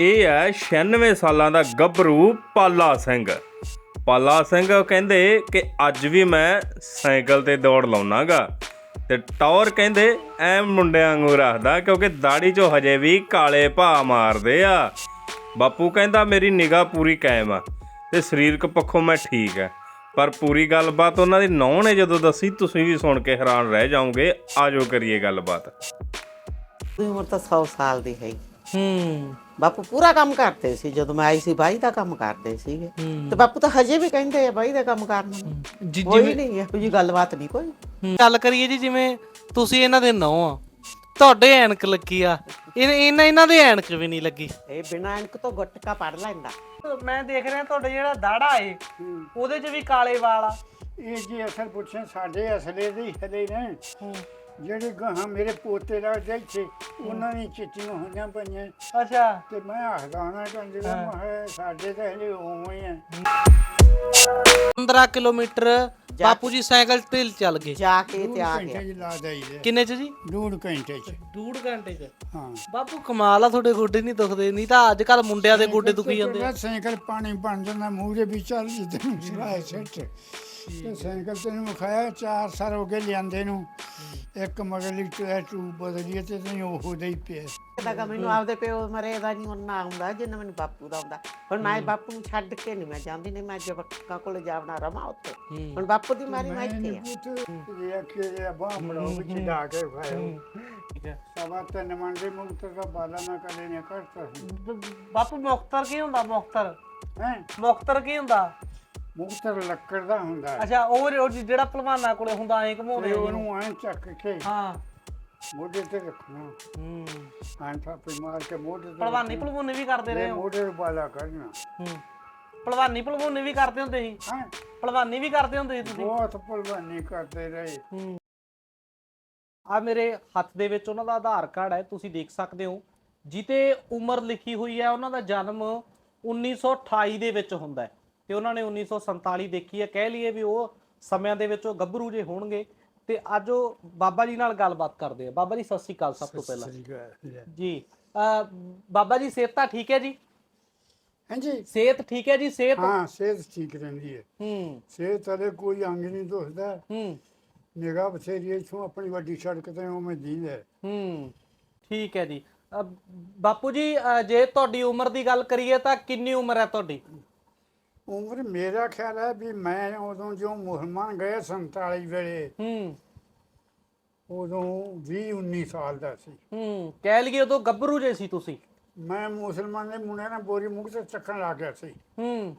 ਇਹ ਹੈ 96 ਸਾਲਾਂ ਦਾ ਗੱਭਰੂ ਪਾਲਾ ਸਿੰਘ। ਪਾਲਾ ਸਿੰਘ ਕਹਿੰਦੇ ਕਿ ਅੱਜ ਵੀ ਮੈਂ ਸਾਈਕਲ ਤੇ ਦੌੜ ਲਾਉਣਾਗਾ। ਤੇ ਟੌਰ ਕਹਿੰਦੇ ਐ ਮੁੰਡਿਆਂ ਵਾਂਗੂ ਰੱਖਦਾ ਕਿਉਂਕਿ ਦਾੜੀ 'ਚੋਂ ਹਜੇ ਵੀ ਕਾਲੇ ਭਾ ਮਾਰਦੇ ਆ। ਬਾਪੂ ਕਹਿੰਦਾ ਮੇਰੀ ਨਿਗਾਹ ਪੂਰੀ ਕਾਇਮ ਆ ਤੇ ਸਰੀਰਕ ਪੱਖੋਂ ਮੈਂ ਠੀਕ ਆ। ਪਰ ਪੂਰੀ ਗੱਲਬਾਤ ਉਹਨਾਂ ਦੀ ਨੌਂ ਨੇ ਜਦੋਂ ਦੱਸੀ ਤੁਸੀਂ ਵੀ ਸੁਣ ਕੇ ਹੈਰਾਨ ਰਹਿ ਜਾਓਗੇ। ਆਜੋ ਕਰੀਏ ਗੱਲਬਾਤ। ਉਮਰ ਤਾਂ 100 ਸਾਲ ਦੀ ਹੈ। ਹੂੰ। ਬਾਪੂ ਪੂਰਾ ਕੰਮ ਕਰਦੇ ਸੀ ਜਦੋਂ ਮੈਂ ਆਈ ਸੀ ਬਾਈ ਦਾ ਕੰਮ ਕਰਦੇ ਸੀਗੇ। ਤੇ ਬਾਪੂ ਤਾਂ ਹਜੇ ਵੀ ਕਹਿੰਦੇ ਆ ਬਾਈ ਦਾ ਕੰਮ ਕਰਨ ਨੂੰ। ਜੀ ਕੋਈ ਨਹੀਂ ਇਹੋ ਜੀ ਗੱਲਬਾਤ ਨਹੀਂ ਕੋਈ। ਗੱਲ ਕਰੀਏ ਜੀ ਜਿਵੇਂ ਤੁਸੀਂ ਇਹਨਾਂ ਦੇ ਨੌ ਆ ਤੁਹਾਡੇ ਐਨਕ ਲੱਗੀ ਆ। ਇਹ- ਇਹਨਾਂ ਇਹਨਾਂ ਦੇ ਐਨਕ ਵੀ ਨਹੀਂ ਲੱਗੀ। ਇਹ ਬਿਨਾਂ ਅੰਕ ਤੋਂ ਗੁੱਟਕਾ ਪੜ ਲੈਂਦਾ। ਮੈਂ ਦੇਖ ਰਿਹਾ ਤੁਹਾਡਾ ਜਿਹੜਾ ਦਾੜਾ ਏ ਉਹਦੇ 'ਚ ਵੀ ਕਾਲੇ ਵਾਲ ਆ। ਇਹ ਜੀ ਅਸਲ ਪੁੱਛੇ ਸਾਡੇ ਅਸਲੇ ਦੇ ਹੀ ਹਲੇ ਨੇ ਜਿਹੜੇ ਗਾਹਾਂ ਮੇਰੇ ਪੋਤੇ ਦਾ ਇੱਥੇ ਉਹਨਾਂ ਦੀ ਚਿੱਟੀਆਂ ਹੋਈਆਂ ਪਈਆਂ। ਅੱਛਾ। ਤੇ ਮੈਂ ਆਖਦਾ ਹਾਂ। ਕੰਜਰਾ ਮੈਂ ਸਾਡੇ ਤਾਂ ਹਲੇ ਉਵੇਂ ਹੀ ਆ। 15 ਕਿਲੋਮੀਟਰ ਬਾਪੂ ਜੀ ਸਾਈਕਲ ਤੇ ਚੱਲ ਗਏ। ਜਾ ਕੇ ਤੇ ਆ ਗਿਆ। ਘੰਟੇ ਚ ਲਾ ਦਈਦੇ ਕਿੰਨੇ 'ਚ ਜੀ? ਡੂਢ ਘੰਟੇ ਚ। ਡੂਢ ਘੰਟੇ 'ਚ। ਹਾਂ। ਬਾਪੂ ਕਮਾਲ ਆ ਤੁਹਾਡੇ ਗੋਡੇ ਨਹੀਂ ਦੁਖਦੇ ਨਹੀਂ ਤਾਂ ਅੱਜ ਕੱਲ ਮੁੰਡਿਆਂ ਦੇ ਗੋਡੇ ਦੁਖੀ ਜਾਂਦੇ ਆ। ਸਾਈਕਲ ਪਾਣੀ ਬਣ ਜਾਂਦਾ ਮੂੰਹ ਦੇ ਵਿੱਚ ਚੱਲ ਜਿੱਦਾਂ ਨੂੰ ਸਿਰਾਏ ਸਿੱਟ ਤੇ ਸਾਈਕਲ ਤੈਨੂੰ ਵਿਖਾਇਆ ਚਾਰ ਸਾਲ ਹੋ ਗਏ ਲਿਆਂਦੇ ਨੂੰ। ਇੱਕ ਮਗਲੀ ਟੂਬ ਬਦਲੀ ਤੇ ਤੈਨੂੰ ਉਹ ਦੇ ਹੀ ਪਿਆ। ਕਹਿੰਦਾ ਮੈਨੂੰ ਆਪਦੇ ਪਿਓ ਮਰੇ ਦਾ ਨਹੀਂ ਉਹਨਾਂ ਆਉਂਦਾ ਜਿੰਨਾ ਮੈਨੂੰ ਬਾਪੂ ਦਾ ਆਉਂਦਾ ਹੁਣ ਮੈਂ ਬਾਪੂ ਨੂੰ ਛੱਡ ਕੇ ਨਹੀਂ ਮੈਂ ਜਾਂਦੀ ਨਹੀਂ ਮੈਂ ਜਵਕਾਂ ਕੋਲ ਜਾਵਣਾ ਰਮਾ ਉੱਥੇ। ਹੁਣ ਬਾਪੂ ਦੀ ਮਾਰੀ ਮੈਂ ਇੱਥੇ ਆ। ਇਹ ਆਖੇ ਇਹ ਬਾਹ ਮੜੋ ਵਿੱਚ ਡਾ ਕੇ ਖਾਇਆ ਠੀਕ ਹੈ। ਸਵਾ ਤਿੰਨ ਮਣ ਦੇ ਮੁਕਤ ਦਾ ਬਾਲਾ ਨਾ ਕਦੇ ਨੇ ਕਰਤਾ ਬਾਪੂ ਮੁਖਤਰ ਕੀ ਹੁੰਦਾ ਮੁਖਤਰ ਹੈ? ਮੁਖਤਰ ਕੀ ਹੁੰਦਾ? ਮੁਕਤਰ ਲੱਕੜ ਦਾ ਹੁੰਦਾ ਹੈ। ਅੱਛਾ ਉਹ ਉਹ ਜਿਹੜਾ ਪਹਿਲਵਾਨਾਂ ਕੋਲੇ ਹੁੰਦਾ ਐਂ ਘਮਾਉਂਦੇ ਤੇ। ਉਹਨੂੰ ਐਂ ਚੱਕ ਕੇ ਹਾਂ। ਮੋਢੇ ਤੇ ਰੱਖਣਾ। ਹੂੰ। ਐਂ ਥਾਪੀ ਮਾਰ ਕੇ ਮੋਢੇ ਤੇ ਪਹਿਲਵਾਨੀ ਪਹਿਲਵਾਨੀ ਵੀ ਕਰਦੇ ਰਹੇ। ਹੋ? ਮੋਢੇ ਬਾਲਾ ਕਰਨਾ। ਹੂੰ। ਪਹਿਲਵਾਨੀ ਪਹਿਲਵਾਨੀ ਵੀ ਕਰਦੇ ਹੁੰਦੇ ਸੀ? ਹੈ। ਪਹਿਲਵਾਨੀ ਵੀ ਕਰਦੇ ਹੁੰਦੇ ਸੀ ਤੁਸੀਂ? ਬਹੁਤ ਭਲਵਾਨੀ ਕਰਦੇ ਰਹੇ। ਹੂੰ। ਆ ਮੇਰੇ ਹੱਥ ਦੇ ਵਿੱਚ ਉਹਨਾਂ ਦਾ ਆਧਾਰ ਕਾਰਡ ਹੈ ਤੁਸੀਂ ਦੇਖ ਸਕਦੇ ਹੋ। ਜਿਤੇ ਉਮਰ ਲਿਖੀ ਹੋਈ ਹੈ ਉਹਨਾਂ ਦਾ ਜਨਮ 1928 ਦੇ ਵਿੱਚ ਹੁੰਦਾ ਹੈ। ਤੇ ਉਹਨਾਂ ਨੇ 1947 ਦੇਖੀ ਹੈ। ਕਹਿ ਲਈਏ ਵੀ ਉਹ ਸਮਿਆਂ ਦੇ ਵਿੱਚ ਉਹ ਗੱਭਰੂ ਜੇ ਹੋਣਗੇ ਤੇ ਅੱਜ ਉਹ ਬਾਬਾ ਜੀ ਨਾਲ ਗੱਲਬਾਤ ਕਰਦੇ ਆ। ਬਾਬਾ ਜੀ ਸਤਿ ਸ਼੍ਰੀ ਅਕਾਲ ਸਭ ਤੋਂ ਪਹਿਲਾਂ। ਜੀ। ਬਾਬਾ ਜੀ ਸਿਹਤ ਤਾਂ ਠੀਕ ਹੈ ਜੀ? ਹਾਂਜੀ। ਸਿਹਤ ਠੀਕ ਹੈ ਜੀ? ਸਿਹਤ? ਹਾਂ ਸਿਹਤ ਠੀਕ ਰਹਿੰਦੀ ਹੈ। ਹੂੰ। ਸਿਹਤ ਵਾਲੇ ਕੋਈ ਅੰਗ ਨਹੀਂ ਦੁਖਦਾ। ਹੂੰ। ਨਿਗਾਹ ਬਥੇਰੀ ਇਥੋਂ ਆਪਣੀ ਵੱਡੀ ਸੜਕ ਤੇ ਉਵੇਂ ਦੀਂਦਾ ਹੂੰ। ਠੀਕ ਹੈ ਜੀ। ਬਾਪੂ ਜੀ ਜੇ ਤੁਹਾਡੀ ਉਮਰ ਦੀ ਗੱਲ ਕਰੀਏ ਤਾਂ ਕਿੰਨੀ ਉਮਰ ਹੈ ਤੁਹਾਡੀ? ਉਮਰ ਮੇਰਾ ਖਿਆਲ ਹੈ ਵੀ ਮੈਂ ਉਦੋਂ ਜੋ ਮੁਸਲਮਾਨ ਗਏ 47 ਵੇਲੇ ਹੂੰ। ਉਦੋਂ 20 19 ਸਾਲ ਦਾ ਸੀ। ਹੂੰ ਕਹਿ ਲਈਏ ਉਦੋਂ ਗੱਭਰੂ ਜੇ ਸੀ ਤੁਸੀਂ। ਮੈਂ ਮੁਸਲਮਾਨ ਦੇ ਮੁੰਡੇ ਨਾਲ ਬੋਰੀ ਮੁਖ ਤੇ ਚੱਕਣ ਲੱਗ ਗਿਆ ਸੀ। ਹੂੰ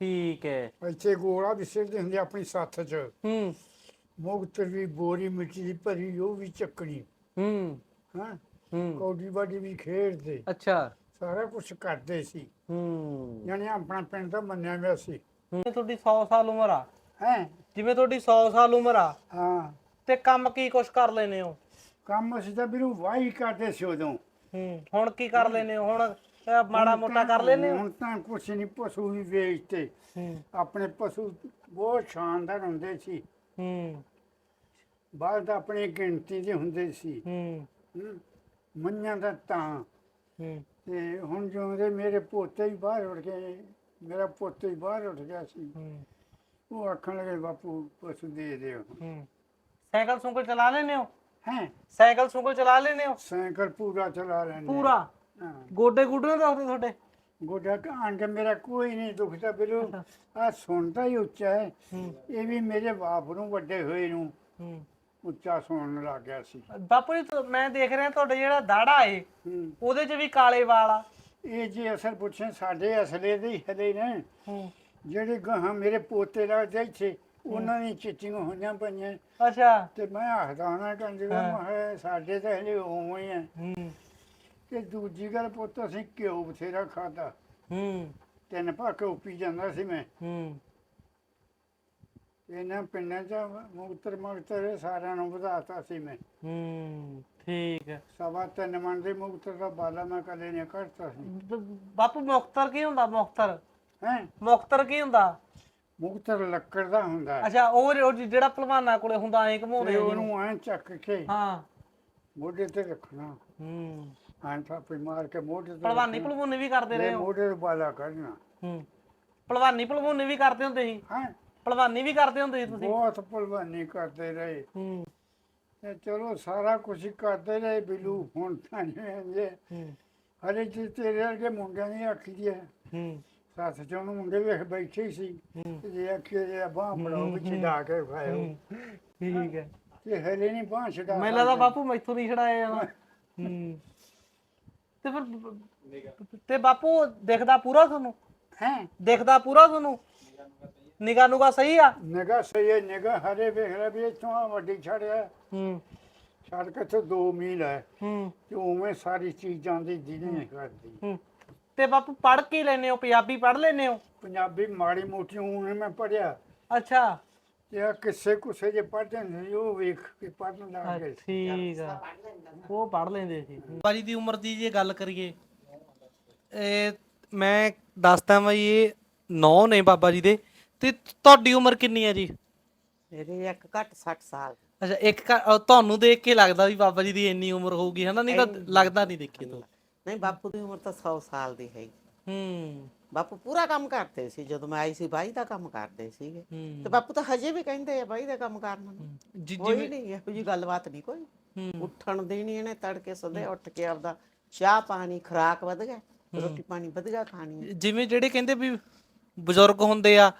ਠੀਕ ਹੈ। ਇੱਥੇ ਗੋਲਾ ਵੀ ਸਿੱਟਦੇ ਹੁੰਦੇ ਆਪਣੀ ਸੱਥ 'ਚ। ਹੂੰ। ਮੁਕਤ ਵੀ ਬੋਰੀ ਮਿੱਟੀ ਦੀ ਭਰੀ ਉਹ ਵੀ ਚੱਕਣੀ। ਹੂੰ। ਹਾਂ? ਹੂੰ। ਕੌਡੀ ਬਾਡੀ ਵੀ ਖੇਡਦੇ। ਅੱਛਾ। ਸਾਰਾ ਕੁਝ ਕਰਦੇ ਸੀ। ਹੂੰ। ਯਾਨੀ ਆਪਣਾ ਪਿੰਡ ਤਾਂ ਮੰਨਿਆ ਹੋਇਆ ਸੀ। ਜਿਵੇਂ ਤੁਹਾਡੀ 100 ਸਾਲ ਉਮਰ ਆ। ਹੈ? ਜਿਵੇਂ ਤੁਹਾਡੀ 100 ਸਾਲ ਉਮਰ ਆ। ਹਾਂ। ਤੇ ਕੰਮ ਕੀ ਕੁਛ ਕਰ ਲੈਨੇ ਹੋ? ਕੰਮ ਅਸੀਂ ਤਾਂ ਵੀਰੋਂ ਵਾਹੀ ਕਰਦੇ ਸੀ ਉਦੋਂ। ਹੂੰ ਹੁਣ ਕੀ ਕਰ ਲੈਨੇ ਹੋ? ਹੁਣ ਮਾੜਾ ਮੋਟਾ ਕਰ ਲੈਨੇ ਹੋ? ਹੁਣ ਤਾਂ ਕੁਛ ਨਹੀਂ ਪਸ਼ੂ ਵੀ ਵੇਚਤੇ। ਹੂੰ। ਆਪਣੇ ਪਸ਼ੂ ਬਹੁਤ ਸ਼ਾਨਦਾਰ ਹੁੰਦੇ ਸੀ। ਹੂੰ। ਬਾਅਦ ਤਾਂ ਆਪਣੀ ਗਿਣਤੀ ਦੇ ਹੁੰਦੇ ਸੀ। ਹੂੰ ਮੰਨਿਆਂ ਦਾ ਤਾਂ। ਹੂੰ। ਤੇ ਹੁਣ ਜਿਉਂ ਦੇ ਮੇਰੇ ਪੋਤੇ ਹੀ ਬਾਹਰ ਉੱਠ ਗਏ ਮੇਰਾ ਪੋਤੇ ਹੀ ਬਾਹਰ ਉੱਠ ਗਿਆ ਸੀ। ਉਹ ਆਖਣ ਲੱਗੇ ਬਾਪੂ ਪਸ਼ੂ ਦੇ ਦਿਓ। ਹੂੰ। ਸਾਈਕਲ ਸੁੰਕਲ ਚਲਾ ਲੈਨੇ ਹੋ? ਹੈ? ਸਾਈਕਲ ਸੁੰਕਲ ਚਲਾ ਲੈਨੇ ਹੋ? ਸਾਈਕਲ ਪੂਰਾ ਚਲਾ ਲੈਂਦੇ ਪੂਰਾ? ਹਾਂ। ਗੋਡੇ ਗੁੱਡੇ ਦੁਖਦੇ ਤੁਹਾਡੇ? ਗੋਡਾ ਕਾਂਡ ਮੇਰਾ ਕੋਈ ਨਹੀਂ ਦੁਖਦਾ ਬਿਲੂ। ਆ ਸੁਣਦਾ ਹੀ ਉੱਚਾ ਹੈ। ਇਹ ਵੀ ਮੇਰੇ ਬਾਪ ਨੂੰ ਵੱਡੇ ਹੋਏ ਨੂੰ। ਹੂੰ। ਉੱਚਾ ਸੁਣਨ ਲੱਗ ਗਿਆ ਸੀ। ਬਾਪੂ ਜੀ ਤੁ- ਮੈਂ ਦੇਖ ਰਿਹਾ ਤੁਹਾਡਾ ਜਿਹੜਾ ਦਾੜਾ ਏ ਹੂੰ। ਉਹਦੇ 'ਚ ਵੀ ਕਾਲੇ ਵਾਲ ਆ। ਇਹ ਜੀ ਅਸਲ ਪੁੱਛੇ ਸਾਡੇ ਅਸਲੇ ਦੇ ਹੀ ਹਲੇ ਨੇ। ਹੂੰ। ਜਿਹੜੇ ਗਾਹਾਂ ਮੇਰੇ ਪੋਤੇ ਦਾ ਇੱਥੇ ਉਹਨਾਂ ਦੀ ਚਿੱਟੀਆਂ ਹੋਈਆਂ ਪਈਆਂ। ਅੱਛਾ। ਤੇ ਮੈਂ ਆਖਦਾ ਹਾਂ ਕੰਜਰਾ ਮੈਂ ਸਾਡੇ ਤਾਂ ਹਲੇ ਉਵੇਂ ਹੀ ਆ। ਹੂੰ। ਤੇ ਦੂਜੀ ਗੱਲ ਪੁੱਤ ਅਸੀਂ ਘਿਓ ਬਥੇਰਾ ਖਾਦਾ ਹੂੰ। ਤਿੰਨ ਭਾਕੇ ਪੀ ਜਾਂਦਾ ਸੀ ਮੈਂ। ਹੂੰ। ਇਹਨਾਂ ਪਿੰਡਾਂ 'ਚ ਮੁਕਤਰ ਮੁਕਤਰ ਸਾਰਿਆਂ ਨੂੰ ਵਧਾਤਾ ਸੀ ਮੈਂ। ਹੂੰ ਠੀਕ ਹੈ। ਸਵਾ ਤਿੰਨ ਮਣ ਦੇ ਮੁਕਤਰ ਦਾ ਬਾਲਾ ਮੈਂ ਕਦੇ ਨਹੀਂ ਕਰਤਾ ਸੀ। ਬ- ਬਾਪੂ ਮੁਖਤਰ ਕੀ ਹੁੰਦਾ ਮੁਖਤਰ ਹੈ? ਮੁਖਤਰ ਕੀ ਹੁੰਦਾ? ਮੁਕਤਰ ਲੱਕੜ ਦਾ ਹੁੰਦਾ ਹੈ। ਅੱਛਾ ਉਹ ਉਹ ਜਿਹੜਾ ਪਹਿਲਵਾਨਾਂ ਕੋਲੇ ਹੁੰਦਾ ਐਂ ਘਮਾਉਂਦੇ ਤੇ ਆ ਜਿਹਨੂੰ। ਉਹਨੂੰ ਐਂ ਚੱਕ ਕੇ ਹਾਂ। ਮੋਢੇ ਤੇ ਰੱਖਣਾ। ਹੂੰ। ਹਾਂ ਥਾਪੀ ਮਾਰ ਕੇ ਮੋਢੇ ਤੇ ਭਲਵਾਨੀ ਭਲਵੂਨੀ ਵੀ ਕਰਦੇ ਰਹੇ ਹੋ? ਮੋਢੇ ਤੇ ਬਾਲਾ ਕਰਨਾ ਹੂੰ। ਭਲਵਾਨੀ ਭਲਵੂਨੀ ਵੀ ਕਰਦੇ ਹੁੰਦੇ ਸੀ? ਹਾਂ? ਭਲਵਾਨੀ ਵੀ ਕਰਦੇ ਹੁੰਦੇ ਸੀ ਤੁਸੀਂ? ਬਹੁਤ ਭਲਵਾਨੀ ਕਰਦੇ ਰਹੇ। ਹੂੰ। ਤੇ ਚਲੋ ਸਾਰਾ ਕੁਝ ਹੀ ਕਰਦੇ ਰਹੇ ਬਿਲੂ ਹੁਣ ਤਾਂ ਜੇ ਹੂੰ। ਹਰੇ ਜੀ ਤੇਰੇ ਵਰਗੇ ਮੁੰਡਿਆਂ ਦੀ ਆਖੀ ਦੀ ਹੈ। ਹੂੰ ਸੱਤ ਚੋਂ ਮੁੰਡੇ ਵੇਖ ਬੈਠੇ ਸੀ। ਤੇ ਜੇ ਆਖੀ ਜੇ ਬਾਹ ਬੜਾਓ ਵਿੱਚ ਡਾ ਕੇ ਖਾਇਓ ਠੀਕ ਹੈ। ਤੇ ਹਲੇ ਨਹੀਂ ਬਾਹ ਛਡਾ ਮੈਨੂੰ ਲੱਗਦਾ ਬਾਪੂ ਮੈਥੋਂ ਨਹੀਂ ਛੜਾਇਆ ਜਾਣਾ। ਹੂੰ। ਤੇ ਫਿਰ ਤੇ ਬਾਪੂ ਦਿਖਦਾ ਪੂਰਾ ਤੁਹਾਨੂੰ? ਹੈ? ਦਿਖਦਾ ਪੂਰਾ ਤੁਹਾਨੂੰ? ਨਿਗਾ ਨੂਗਾ ਸਹੀ ਆ? ਨਿਗਾ ਸਹੀ ਹੈ ਨਿਗਾ ਹਰੇ ਵੇਖ ਰਿਹਾ ਵੀ ਇੱਥੋਂ ਆ ਵੱਡੀ ਛੜਿਆ ਹੂੰ। ਸੜਕ ਤੋਂ 2 ਮੀਲ ਹੈ। ਹੂੰ। ਤੇ ਉਵੇਂ ਸਾਰੀ ਚੀਜ਼ਾਂ ਦੀ ਜਿਹਨੇ ਕਰਦੀ। ਹੂੰ। ਤੇ ਬਾਪੂ ਪੜ੍ਹ ਕੀ ਲੈਨੇ ਹੋ? ਪੰਜਾਬੀ ਪੜ੍ਹ ਲੈਨੇ ਹੋ? ਪੰਜਾਬੀ ਮਾੜੀ ਮੋਟੀ ਉਵੇਂ ਮੈਂ ਪੜਿਆ ਅੱਛਾ। ਤੇ ਆ ਕਿਸੇ ਕੁਸੇ ਜੇ ਪੜ੍ਹਦੇ ਨੇ ਉਹ ਵੇਖ ਕੇ ਪੜਨ ਲੱਗ ਗਏ ਠੀਕ ਆ। ਉਹ ਪੜ੍ਹ ਲੈਂਦੇ ਸੀ। ਬਾਜੀ ਦੀ ਉਮਰ ਦੀ ਜੇ ਗੱਲ ਕਰੀਏ ਇਹ ਮੈਂ ਦੱਸਦਾ ਮੈਂ ਇਹ 9 ਨੇ ਬਾਬਾ ਜੀ ਦੇ। ਤੇ ਤੁਹਾਡੀ ਉਮਰ ਕਿੰਨੀ ਹੈ ਜੀ? ਮੇਰੇ ਇੱਕ ਘੱਟ 60 ਸਾਲ। ਅੱਛਾ ਇੱਕ ਘ- ਅਹ ਤੁਹਾਨੂੰ ਦੇਖ ਕੇ ਲੱਗਦਾ ਵੀ ਬਾਬਾ ਜੀ ਦੀ ਇੰਨੀ ਉਮਰ ਹੋਊਗੀ ਹਨਾ? ਨਹੀਂ ਤਾਂ ਲੱਗਦਾ ਨਹੀਂ ਦੇਖੇ ਤੋਂ। ਨਹੀਂ ਬਾਪੂ ਦੀ ਉਮਰ ਤਾਂ 100 ਸਾਲ ਦੀ ਹੈ ਹੂੰ। ਬਾਪੂ ਪੂਰਾ ਕੰਮ ਕਰਦੇ ਸੀ ਜਦੋਂ ਮੈਂ ਆਈ ਸੀ ਬਾਈ ਦਾ ਕੰਮ ਕਰਦੇ ਸੀਗੇ। ਹੂੰ। ਤੇ ਬਾਪੂ ਤਾਂ ਹਜੇ ਵੀ ਕਹਿੰਦੇ ਆ ਬਾਈ ਦਾ ਕੰਮ ਕਰਨ ਨੂੰ। ਜੀ ਕੋਈ ਨਹੀਂ ਇਹੋ ਜੀ ਗੱਲਬਾਤ ਨਹੀਂ ਕੋਈ। ਹੂੰ। ਉੱਠਣ ਦੇਣੀ ਇਹਨੇ ਤੜਕੇ ਸਦੇ ਉੱਠ ਕੇ ਆਪਦਾ ਚਾਹ ਪਾਣੀ ਖੁਰਾਕ ਵਧ ਗਿਆ ਰੋਟੀ ਪਾਣੀ ਵਧ ਗਿਆ ਖਾਣੀ। ਜਿਵੇਂ ਜਿਹੜੇ ਕਹਿੰਦੇ ਵੀ ਬਜ਼ੁਰਗ ਹੁੰਦੇ ਆ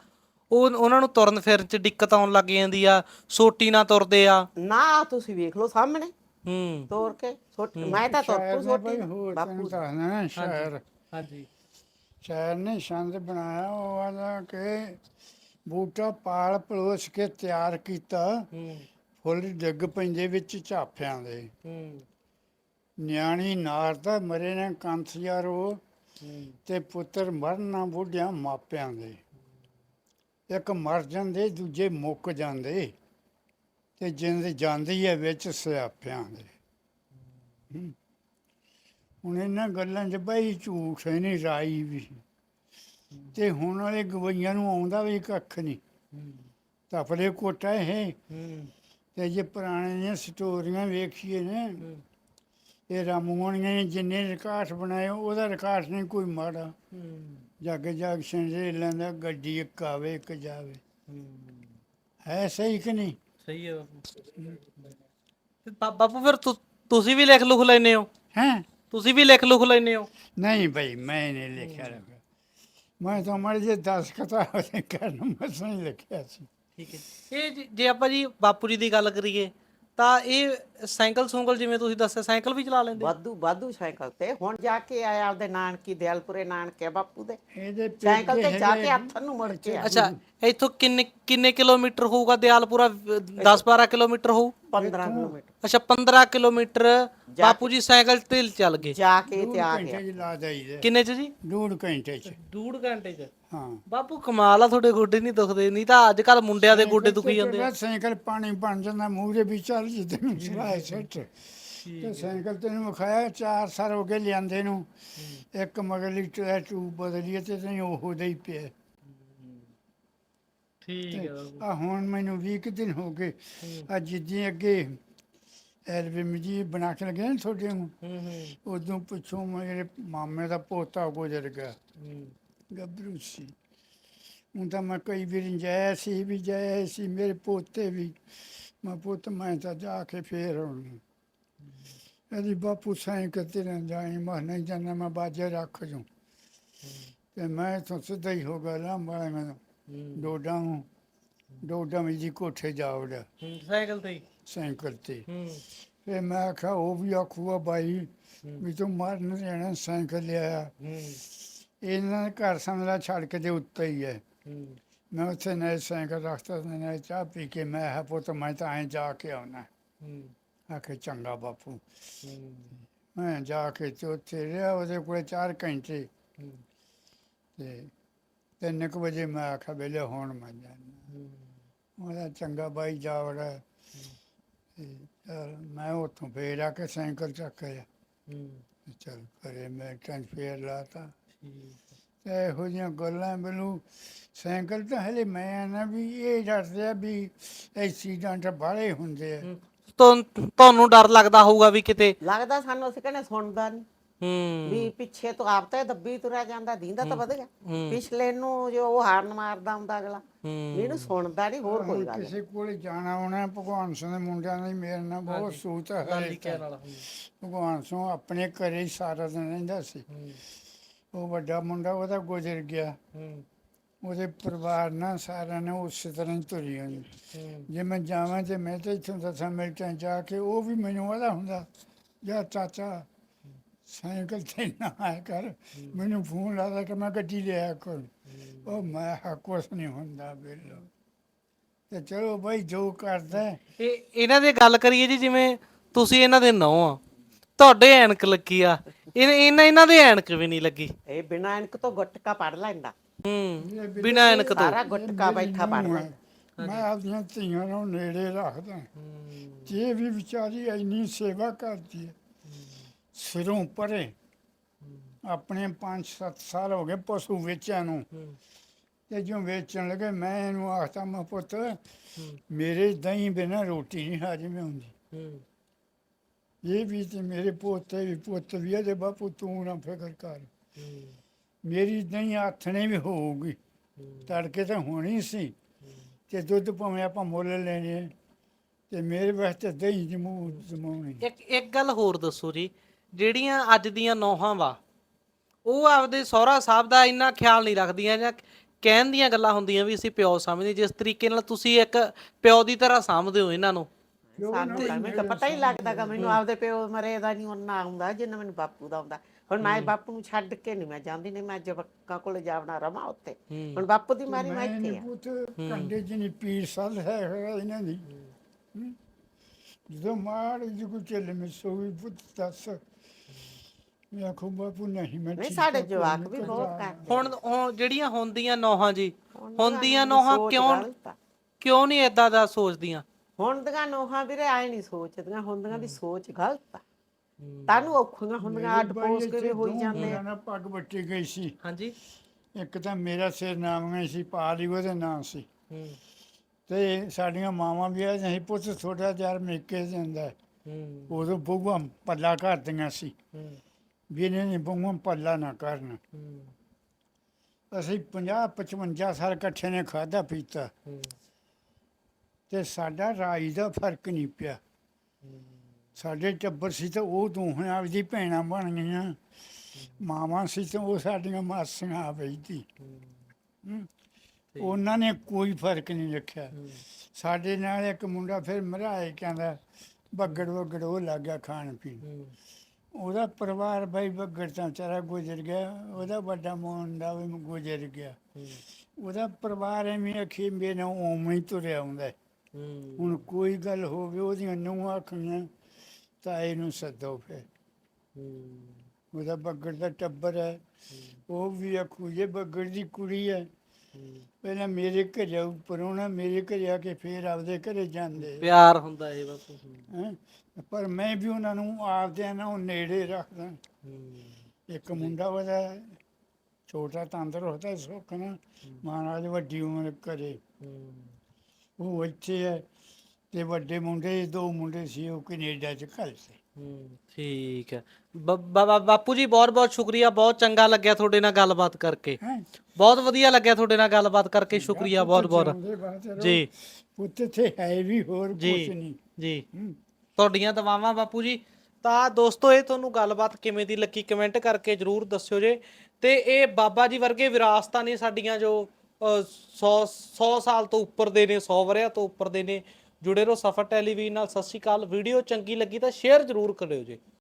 ਉਹ ਉਹਨਾਂ ਨੂੰ ਤੁਰਨ ਫਿਰਨ ਚ ਦਿੱਕਤ ਆਉਣ ਲੱਗ ਜਾਂਦੀ ਆ ਸੋਟੀ ਨਾਲ ਤੁਰਦੇ ਆ। ਨਾ ਤੁਸੀਂ ਵੇਖ ਲਓ ਸਾਹਮਣੇ। ਹੂੰ। ਤੋਰ ਕੇ ਮੈਂ ਤਾਂ ਤੁਰ ਨੇ ਬਾਪੂ ਨਾ ਸ਼ਾਇਰ ਹਾਂਜੀ। ਸ਼ਾਇਰ ਨੇ ਛੰਦ ਬਣਾਇਆ ਉਹ ਆਦਾ ਕਿ ਬੂਟਾ ਪਾਲ ਪਲੋਸ ਕੇ ਤਿਆਰ ਕੀਤਾ। ਹੂੰ। ਫੁੱਲ ਡਿੱਗ ਪੈਂਦੇ ਵਿੱਚ ਝਾਫਿਆਂ ਦੇ। ਹੂੰ। ਨਿਆਣੀ ਨਾਰ ਦਾ ਮਰੇ ਨੇ ਕੰਥ ਯਾਰੋ ਤੇ ਪੁੱਤਰ ਮਰਨਾ ਬੁੱਢਿਆਂ ਮਾਪਿਆਂ ਦੇ। ਇੱਕ ਮਰ ਜਾਂਦੇ ਦੂਜੇ ਮੁੱਕ ਜਾਂਦੇ ਤੇ ਜਿੰਦ ਜਾਂਦੀ ਹੈ ਵਿੱਚ ਸਿਆਪਿਆਂ ਦੇ। ਹੁਣ ਇਹਨਾਂ ਗੱਲਾਂ 'ਚ ਬਈ ਝੂਠ ਹੈ ਨਹੀਂ ਰਾਈ ਵੀ। ਤੇ ਹੁਣ ਵਾਲੇ ਗਵਈਆਂ ਨੂੰ ਆਉਂਦਾ ਵੀ ਕੱਖ ਨਹੀਂ ਤਫਲੇ ਕੋਟਾ ਇਹ। ਹੂੰ ਤੇ ਜੇ ਪੁਰਾਣੇ ਦੀਆਂ ਸਟੋਰੀਆਂ ਵੇਖੀਏ ਨੇ ਇਹ ਰਾਮੂਣੀਆਂ ਨੇ ਜਿੰਨੇ ਰਿਕਾਰਡ ਬਣਾਏ ਉਹਦਾ ਰਿਕਾਰਡ ਨਹੀਂ ਕੋਈ ਮਾੜਾ। ਜੱਗ ਜੱਗ ਸੰਜੇ ਲੈਂਦਾ ਗੱਡੀ ਇੱਕ ਆਵੇ ਇੱਕ ਜਾਵੇ। ਹੈ। ਸਹੀ ਕਿ ਨਹੀਂ? ਸਹੀ ਹੈ ਬਾਪੂ। ਤੇ ਬਾ- ਬਾਪੂ ਫਿਰ ਤੁ- ਤੁਸੀਂ ਵੀ ਲਿਖ ਲੁਖ ਲੈਨੇ ਹੋ? ਹੈ? ਤੁਸੀਂ ਵੀ ਲਿਖ ਲੁਖ ਲੈਨੇ ਹੋ? ਨਹੀਂ ਭਾਈ ਮੈਂ ਨਹੀਂ ਲਿਖਿਆ ਰੱਖਿਆ ਮੈਂ ਤਾਂ ਮਰ ਜੇ 10 ਕਥਾ ਕਰਨ ਮਸਾਂ ਹੀ ਲਿਖਿਆ ਸੀ। ਠੀਕ ਹੈ। ਇਹ ਜੇ- ਜੇ ਆਪਾਂ ਜੀ ਬਾਪੂ ਜੀ ਦੀ ਗੱਲ ਕਰੀਏ ਤਾਂ ਇਹ ਸਾਈਕਲ ਸੂੰਕਲ ਜਿਵੇਂ ਤੁਸੀਂ ਦੱਸਿਆ ਸਾਈਕਲ ਵੀ ਚਲਾ ਲੈਂਦੇ ਵਾਧੂ ਵਾਧੂ ਸਾਈਕਲ ਤੇ। ਹੁਣ ਜਾ ਕੇ ਆਇਆ ਆਪਦੇ ਨਾਨਕੀ ਦਿਆਲਪੁਰੇ ਨਾਨਕੇ ਬਾਪੂ ਦੇ। ਇਹਦੇ ਸਾਈਕਲ ਤੇ ਜਾ ਕੇ ਹੱਥਾਂ ਨੂੰ ਮੁੜ ਕੇ ਆਇਆ। ਅੱਛਾ ਇੱਥੋਂ ਕਿੰਨੇ ਕਿੰਨੇ ਕਿਲੋਮੀਟਰ ਹੋਊਗਾ ਦਿਆਲਪੁਰਾ 10 12 ਕਿਲੋਮੀਟਰ ਹੋਊ? 15 ਕਿਲੋਮੀਟਰ। ਅੱਛਾ 15 ਕਿਲੋਮੀਟਰ ਬਾਪੂ ਜੀ ਸਾਈਕਲ ਤੇ ਚੱਲ ਗਏ। ਜਾ ਕੇ ਤੇ ਆ ਘੰਟੇ ਗਿਆ। 'ਚ ਲਾ ਜਾਈਦੇ ਕਿੰਨੇ ਚ ਜੀ? ਡੂਢ ਘੰਟੇ ਚ। ਡੂਢ ਘੰਟੇ ਚ। ਹਾਂ। ਬਾਪੂ ਕਮਾਲ ਆ ਤੁਹਾਡੇ ਗੋਡੇ ਨਹੀਂ ਦੁਖਦੇ ਨਹੀਂ ਤਾਂ ਅੱਜ ਕੱਲ ਮੁੰਡਿਆਂ ਦੇ ਗੋਡੇ ਦੁਖੀ ਜਾਂਦੇ ਆ। ਸਾਈਕਲ ਪਾਣੀ ਬਣ ਜਾਂਦਾ ਮੂੰਹ ਦੇ ਵੀ ਚੱਲ ਜਿੱਦੇ ਨੂੰ ਚਲਾਏ ਸੱਟ। ਤੇ ਸਾਈਕਲ ਤੈਨੂੰ ਵਿਖਾਇਆ ਚਾਰ ਸਾਲ ਹੋ ਗਏ ਲਿਆਂਦੇ ਨੂੰ। ਇੱਕ ਮਗਰਲੀ ਟੂ ਟੂਬ ਬਦਲੀ ਤੇ ਤੈਨੂੰ ਉਹੋ ਦੇ ਹੀ ਪਿਆ। ਠੀਕ ਆ ਹੁਣ ਮੈਨੂੰ 20 ਕੁ ਦਿਨ ਹੋ ਗਏ। ਆ ਜਿੱਦੀ ਅੱਗੇ ਐਲਬਮ ਜੀ ਬਣਾ ਕੇ ਲਗੇ ਨਾ ਤੁਹਾਡੇ ਨੂੰ ਉਦੋਂ ਪਿੱਛੋਂ ਮੇਰੇ ਮਾਮੇ ਦਾ ਪੋਤਾ ਗੁਜ਼ਰ ਗਿਆ। ਗੱਭਰੂ ਸੀ। ਹੁਣ ਤਾਂ ਮੈਂ ਕਈ ਵਾਰੀ ਜਾਇਆ ਸੀ ਵੀ ਜਾਇਆ ਸੀ ਮੇਰੇ ਪੋਤੇ ਵੀ। ਮੈਂ ਪੁੱਤ ਮੈਂ ਤਾਂ ਜਾ ਕੇ ਫੇਰ ਆਉਣਾ। ਇਹਦੀ ਬਾਪੂ ਸਾਈਂ ਕਿਤੇ ਨਾ ਜਾਈ ਮੈਂ ਨਹੀਂ ਜਾਣਾ ਮੈਂ ਬਾਜੇ ਰੱਖ ਜੂ। ਤੇ ਮੈਂ ਤੋਂ ਸਿੱਧਾ ਹੀ ਹੋ ਗਿਆ ਲਾਂਬਾ ਮੈਂ ਡੋਡਾ ਨੂੰ ਡੋਡਾ ਮੇਂ ਜੀ ਕੋਠੇ ਜਾ ਵੜਿਆ। ਹੂੰ ਸਾਈਕਲ ਤੇ ਹੀ? ਸਾਈਕਲ ਤੇ ਹੂੰ। ਫਿਰ ਮੈਂ ਆਖਿਆ ਉਹ ਵੀ ਆਖੂਆ ਬਾਈ ਵੀ ਤੂੰ ਮਰ ਨਹੀਂ ਜਾਣਾ ਸਾਈਕਲ ਲਿਆ। ਹੂੰ। ਇਹਨਾਂ ਦੇ ਘਰ ਸਮਝਲਾ ਛੱਡ ਕੇ ਦੇ ਉੱਤੇ ਹੀ ਹੈ। ਮੈਂ ਉੱਥੇ ਨਏ ਸਾਈਕਲ ਰੱਖਤਾ ਤੇ ਨਏ ਚਾਹ ਪੀ ਕੇ ਮੈਂ ਹੈ ਪੁੱਤ ਮੈਂ ਤਾਂ ਐਂ ਜਾ ਕੇ ਆਉਣਾ। ਆਖੇ ਚੰਗਾ ਬਾਪੂ। ਮੈਂ ਜਾ ਕੇ ਤੇ ਉੱਥੇ ਰਿਹਾ ਉਹਦੇ ਕੋਲੇ 4 ਘੰਟੇ। ਤੇ ਤਿੰਨ ਕੁ ਵਜੇ ਮੈਂ ਆਖਿਆ ਵੇਲੇ ਹੁਣ ਮੈਂ ਜਾਣਾ। ਉਹਦਾ ਚੰਗਾ ਬਾਈ ਜਾ ਵੜਾ। ਮੈਂ ਉੱਥੋਂ ਫੇਰ ਆ ਕੇ ਸਾਈਕਲ ਚੱਕਿਆ ਚੱਲ ਕਰੇ ਮੈਂ ਟ੍ਰਾਂਸਫੇਰ ਲਾਤਾ ਇਹੋ ਜਿਹੀਆਂ ਗੱਲਾਂ ਮੈਨੂੰ ਸਾਈਕਲ ਤਾਂ ਹਲੇ ਮੈਂ ਨਾ ਵੀ ਇਹ ਡਰਦੇ ਆ ਵੀ ਐਕਸੀਡੈਂਟ ਬਾਹਲੇ ਹੁੰਦੇ ਆ। ਤੁਹਾ- ਤੁਹਾਨੂੰ ਡਰ ਲੱਗਦਾ ਹੋਊਗਾ ਵੀ ਕਿਤੇ ਲੱਗਦਾ ਸਾਨੂੰ ਅਸੀਂ ਕਹਿੰਦੇ ਸੁਣਦਾ ਨਹੀਂ ਹੂੰ। ਵੀ ਪਿੱਛੇ ਤੋਂ ਆਪ ਤਾਂ ਇਹ ਦੱਬੀ ਤੁਰਿਆ ਜਾਂਦਾ ਦੀਂਦਾ ਤਾਂ ਵਧ ਗਿਆ। ਪਿਛਲੇ ਨੂੰ ਜੋ ਉਹ ਹਾਰਨ ਮਾਰਦਾ ਹੁੰਦਾ ਅਗਲਾ। ਇਹਨੂੰ ਸੁਣਦਾ ਨਹੀਂ ਹੋਰ ਕੋਈ ਗੱਲ ਕਿਸੇ ਕੋਲੇ ਜਾਣਾ ਆਉਣਾ ਭਗਵਾਨ ਸਿੰਘ ਦੇ ਮੁੰਡਿਆਂ ਦੀ ਮੇਰੇ ਨਾਲ ਬਹੁਤ ਸੂਤ ਹੈ। ਭਗਵਾਨ ਸਿੰਘ ਆਪਣੇ ਘਰੇ ਸਾਰਾ ਦਿਨ ਰਹਿੰਦਾ ਸੀ। ਉਹ ਵੱਡਾ ਮੁੰਡਾ ਉਹਦਾ ਗੁਜ਼ਰ ਗਿਆ। ਹੂੰ। ਉਹਦੇ ਪਰਿਵਾਰ ਨਾਲ ਸਾਰਿਆਂ ਨੇ ਉਸੇ ਤਰ੍ਹਾਂ ਹੀ ਤੁਰੀ ਹੋਈ ਜੇ ਮੈਂ ਜਾਵਾਂ ਤੇ ਮੈਂ ਤੇ ਇੱਥੋਂ ਦਸਾਂ 'ਚ ਜਾ ਕੇ ਉਹ ਵੀ ਮੈਨੂੰ ਉਹਦਾ ਹੁੰਦਾ। ਜਾਂ ਚਾਚਾ ਸਾਈਕਲ ਤੇ ਨਾ ਆਇਆ ਕਰ। ਮੈਨੂੰ ਫੋਨ ਲਾਦਾ ਕਿ ਮੈਂ ਗੱਡੀ ਲਿਆ ਕਰ ਉਹ ਮੈਂ ਕਿਹਾ ਕੁਛ ਨਹੀਂ ਹੁੰਦਾ ਬਿੱਲੋ ਤੇ ਚਲੋ ਬਈ ਜੋ ਕਰਦਾ ਇਹ ਇਹਨਾਂ ਦੀ ਗੱਲ ਕਰੀਏ ਜੀ ਜਿਵੇਂ ਤੁਸੀਂ ਇਹਨਾਂ ਦੇ ਨੌ ਆ। ਤੁਹਾਡੇ ਐਨਕ ਲੱਗੀ ਆ। ਇਹ- ਇਹਨਾਂ ਇਹਨਾਂ ਦੇ ਐਨਕ ਵੀ ਨਹੀਂ ਲੱਗੀ। ਇਹ ਬਿਨਾਂ ਐਨਕ ਤੋਂ ਗੁੱਟਕਾ ਪੜ ਲੈਂਦਾ। ਹੂੰ ਬਿਨਾ ਐਨਕ ਤੋਂ। ਸਾਰਾ ਗੁੱਟਕਾ ਬੈਠਾ ਪੜ ਲੈਂਦਾ। ਮੈਂ ਆਪਣੀਆਂ ਧੀਆਂ ਨੂੰ ਨੇੜੇ ਰੱਖਦਾ ਜੇ ਵੀ ਵਿਚਾਰੀ ਇੰਨੀ ਸੇਵਾ ਕਰਦੀ ਹੈ ਸਿਰੋਂ ਪਰੇ। ਆਪਣੇ 5-7 ਸਾਲ ਹੋ ਗਏ ਪਸ਼ੂ ਵੇਚਿਆ ਨੂੰ। ਤੇ ਜੋ ਵੇਚਣ ਲੱਗੇ ਮੈਂ ਇਹਨੂੰ ਆਖਤਾ ਮੈਂ ਪੁੱਤ ਮੇਰੇ ਦਹੀਂ ਬਿਨਾ ਰੋਟੀ ਨਹੀਂ ਹਾਜ਼ਮ ਹੁੰਦੀ। ਹੂੰ ਇਹ ਵੀ ਤੇ ਮੇਰੇ ਪੋਤੇ ਵੀ ਪੁੱਤ ਵੀ ਇਹਦੇ ਬਾਪੂ ਤੂੰ ਨਾ ਫਿਕਰ ਕਰ। ਮੇਰੀ ਦਹੀਂ ਆਥਣੇ ਵੀ ਹੋਊਗੀ। ਤੜਕੇ ਤਾਂ ਹੋਣੀ ਸੀ। ਤੇ ਦੁੱਧ ਭਾਵੇਂ ਆਪਾਂ ਮੁੱਲ ਲੈਣੇ ਤੇ ਮੇਰੇ ਵਾਸਤੇ ਦਹੀਂ ਜਮੂ ਜਮਾਉਣੀ। ਇੱਕ ਇੱਕ ਗੱਲ ਹੋਰ ਦੱਸੋ ਜੀ ਜਿਹੜੀਆਂ ਅੱਜ ਦੀਆਂ ਨੌਹਾਂ ਵਾ ਉਹ ਆਪਦੇ ਸਹੁਰਾ ਸਾਹਿਬ ਦਾ ਇੰਨਾ ਖਿਆਲ ਨਹੀਂ ਰੱਖਦੀਆਂ ਜਾਂ ਕਹਿਣ ਦੀਆਂ ਗੱਲਾਂ ਹੁੰਦੀਆਂ ਵੀ ਅਸੀਂ ਪਿਓ ਸਮਝਦੇ ਜਿਸ ਤਰੀਕੇ ਨਾਲ ਤੁਸੀਂ ਇੱਕ ਪਿਓ ਦੀ ਤਰ੍ਹਾਂ ਸਮਝਦੇ ਹੋ ਇਹਨਾਂ ਨੂੰ ਸਾਨੂੰ ਤਾਂ ਮੈਨੂੰ ਤਾਂ ਪਤਾ ਹੀ ਲੱਗਦਾਗਾ ਮੈਨੂੰ ਆਪਦੇ ਪਿਓ ਮਰੇ ਦਾ ਨਹੀਂ ਉਹਨਾਂ ਆਉਂਦਾ ਜਿੰਨਾ ਮੈਨੂੰ ਬਾਪੂ ਦਾ ਆਉਂਦਾ। ਹੁਣ ਮੈਂ ਬਾਪੂ ਨੂੰ ਛੱਡ ਕੇ ਨਹੀਂ ਮੈਂ ਜਾਂਦੀ ਨਹੀਂ ਮੈਂ ਜਵੱਕਾਂ ਕੋਲ ਜਾਵਣਾ ਰਵਾਂ ਉੱਥੇ। ਹੁਣ ਬਾਪੂ ਦੀ ਮਾਰੀ ਮੈਂ ਇੱਥੇ ਆ। ਪੁੱਤ ਕੰਡੇ ਜਿਹਨੀ ਪੀਰ ਸਾਲ ਹੈ ਹੈ ਇਹਨਾਂ ਦੀ। ਜਦੋਂ ਮਾਰ ਜੀ ਕੋ ਚੱਲੇ ਮੈਂ ਸੋਈ ਪੁੱਤ ਦੱਸ। ਮੈਂ ਆਖੋ ਬਾਪੂ ਨਹੀਂ ਮੈਂ ਨਹੀਂ ਸਾਡੇ ਜਵਾਕ ਵੀ ਬਹੁਤ ਕਰਦੇ ਹੁਣ ਹੁਣ ਜਿਹੜੀਆਂ ਹੁੰਦੀਆਂ ਨੌਹਾਂ ਜੀ ਹੁੰਦੀਆਂ ਨੌਹਾਂ ਕਿਉਂ। ਕਿਉਂ ਨਹੀਂ ਏਦਾਂ ਦਾ ਸੋਚਦੀਆਂ? ਹੁਣ ਦੀਆਂ ਨੋਹਾਂ ਵੀਰੇ ਆਏ ਨਹੀਂ ਸੋਚਦੀਆਂ ਹੁੰਦੀਆਂ ਦੀ ਸੋਚ ਗਲਤ ਆ। ਤਾਨੂੰ ਔਖੀਆਂ ਹੁੰਦੀਆਂ ਅੱਡ ਪੋਸ ਕੇ ਵੀ ਹੋਈ ਜਾਂਦੇ ਆ। ਨਾਲ ਪੱਗ ਬੱਟੀ ਗਈ ਸੀ। ਹਾਂਜੀ। ਇੱਕ ਤਾਂ ਮੇਰਾ ਸਿਰ ਨਾਮ ਸੀ ਪਾਲੀ ਉਹਦੇ ਨਾਂ ਸੀ। ਹੂੰ। ਤੇ ਸਾਡੀਆਂ ਮਾਵਾਂ ਵੀ ਆ ਨਹੀਂ ਪੁੱਤ ਥੋੜਾ ਜਿਹਾ ਮੇਕੇ ਜਾਂਦਾ ਹੂੰ। ਉਦੋਂ ਬੁਗਵਾ ਪੱਲਾ ਕਰਦੀਆਂ ਸੀ। ਹੂੰ। ਵੀ ਇਹਨੇ ਨੇ ਬੁਗਵਾ ਪੱਲਾ ਨਾ ਕਰਨ। ਹੂੰ। ਅਸੀਂ 50 55 ਸਾਲ ਇਕੱਠੇ ਨੇ ਖਾਦਾ ਪੀਤਾ। ਹੂੰ। ਤੇ ਸਾਡਾ ਰਾਜ ਦਾ ਫ਼ਰਕ ਨਹੀਂ ਪਿਆ। ਸਾਡੇ ਟੱਬਰ ਸੀ ਤਾਂ ਉਹ ਦੋਹਾਂ ਆਪਦੀ ਭੈਣਾਂ ਬਣ ਗਈਆਂ। ਮਾਵਾਂ ਸੀ ਤਾਂ ਉਹ ਸਾਡੀਆਂ ਮਾਸੀਆਂ ਆ ਬੈਠੀ ਉਹਨਾਂ ਨੇ ਕੋਈ ਫ਼ਰਕ ਨਹੀਂ ਰੱਖਿਆ। ਸਾਡੇ ਨਾਲ ਇੱਕ ਮੁੰਡਾ ਫਿਰ ਮਰਾਏ ਕਹਿੰਦਾ, ਬੱਗੜ ਬੱਗੜ ਉਹ ਲੱਗ ਗਿਆ ਖਾਣ ਪੀਣ। ਉਹਦਾ ਪਰਿਵਾਰ ਬਈ ਬੱਗੜ ਤਾਂ ਚਾਰਾ ਗੁਜ਼ਰ ਗਿਆ। ਉਹਦਾ ਵੱਡਾ ਮੁੰਡਾ ਵੀ ਗੁਜ਼ਰ ਗਿਆ। ਉਹਦਾ ਪਰਿਵਾਰ ਐਵੇਂ ਅਖੀ ਮੇਰੇ ਨਾਲ ਉਵੇਂ ਹੀ ਤੁਰਿਆ ਆਉਂਦਾ ਹੁਣ ਕੋਈ ਗੱਲ ਹੋਵੇ ਉਹਦੀਆਂ ਨੂੰਹਾਂ ਆਖੀਆਂ ਤਾਂ ਇਹਨੂੰ ਸੱਦੋ ਹੂੰ। ਉਹਦਾ ਬੱਗੜ ਦਾ ਟੱਬਰ ਹੈ। ਉਹ ਵੀ ਆਖੂ ਇਹ ਬੱਗੜ ਦੀ ਕੁੜੀ ਹੈ ਪਹਿਲਾਂ ਮੇਰੇ ਘਰੇ ਉੱਪਰ ਆਉਣਾ ਮੇਰੇ ਘਰੇ ਆ ਕੇ ਫੇਰ ਆਪਦੇ ਘਰੇ ਜਾਂਦੇ। ਪਿਆਰ ਹੁੰਦਾ ਇਹ ਬਸ। ਹੈਂ। ਪਰ ਮੈਂ ਵੀ ਉਹਨਾਂ ਨੂੰ ਆਪਦਿਆਂ ਨਾਲ ਨੇੜੇ ਰੱਖਦਾ। ਹੂੰ। ਇੱਕ ਮੁੰਡਾ ਉਹਦਾ ਛੋਟਾ ਤੰਦਰ ਹੁੰਦਾ ਸੁੱਖ ਨਾ ਮਹਾਰਾਜ ਵੱਡੀ ਉਮਰ ਕਰੇ। ਹੂੰ। ਉਹ ਇੱਥੇ ਹੈ ਤੇ ਵੱਡੇ ਮੁੰਡੇ ਦੋ ਮੁੰਡੇ ਸੀ ਉਹ ਕੈਨੇਡਾ ਚ ਘਲਸੇ ਹੂੰ ਠੀਕ ਹੈ। ਬ- ਬਾ- ਬਾਪੂ ਜੀ ਬਹੁਤ ਬਹੁਤ ਸ਼ੁਕਰੀਆ ਬਹੁਤ ਚੰਗਾ ਲੱਗਿਆ ਤੁਹਾਡੇ ਨਾਲ ਗੱਲਬਾਤ ਕਰਕੇ। ਹੈ? ਬਹੁਤ ਵਧੀਆ ਲੱਗਿਆ ਤੁਹਾਡੇ ਨਾਲ ਗੱਲਬਾਤ ਕਰਕੇ ਸ਼ੁਕਰੀਆ ਬਹੁਤ ਬਹੁਤ। ਜੀ। ਪੁੱਤ ਤੇ ਹੈ ਵੀ ਹੋਰ ਕੁਝ ਨਹੀਂ। ਜੀ। ਹੂੰ। ਤੁਹਾਡੀਆਂ ਦਵਾਵਾਂ ਬਾਪੂ ਜੀ। ਤਾਂ ਦੋਸਤੋ ਇਹ ਤੁਹਾਨੂੰ ਗੱਲਬਾਤ ਕਿਵੇਂ ਦੀ ਲੱਗੀ ਕਮੈਂਟ ਕਰਕੇ ਜਰੂਰ ਦੱਸਿਓ ਜੇ। ਤੇ ਇਹ ਬਾਬਾ ਜੀ ਵਰਗੇ ਵਿਰਾਸਤਾਂ ਨੇ ਸਾਡੀਆਂ ਜੋ 100 100 ਸਾਲ ਤੋਂ ਉੱਪਰ ਦੇ ਨੇ 100 ਵਰਿਆਂ ਤੋਂ ਉੱਪਰ ਦੇ ਨੇ। ਜੁੜੇ ਰਹੋ ਸਫਰ ਟੈਲੀਵਿਜ਼ਨ ਨਾਲ। ਸਤਿ ਸ਼੍ਰੀ ਅਕਾਲ। ਵੀਡੀਓ ਚੰਗੀ ਲੱਗੀ ਤਾਂ ਸ਼ੇਅਰ ਜਰੂਰ ਕਰਿਓ ਜੀ।